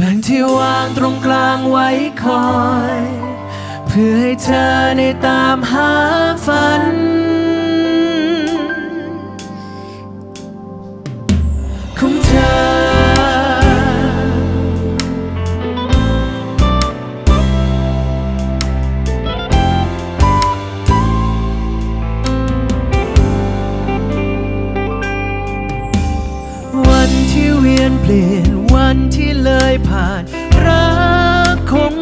แบ่งที่วางตรงกลางไว้คอย เพื่อให้เธอได้ตามหาฝันันที่เวียนเปลี่ยนวันที่เลยผ่านรักคง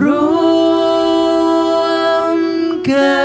ร่วมกัน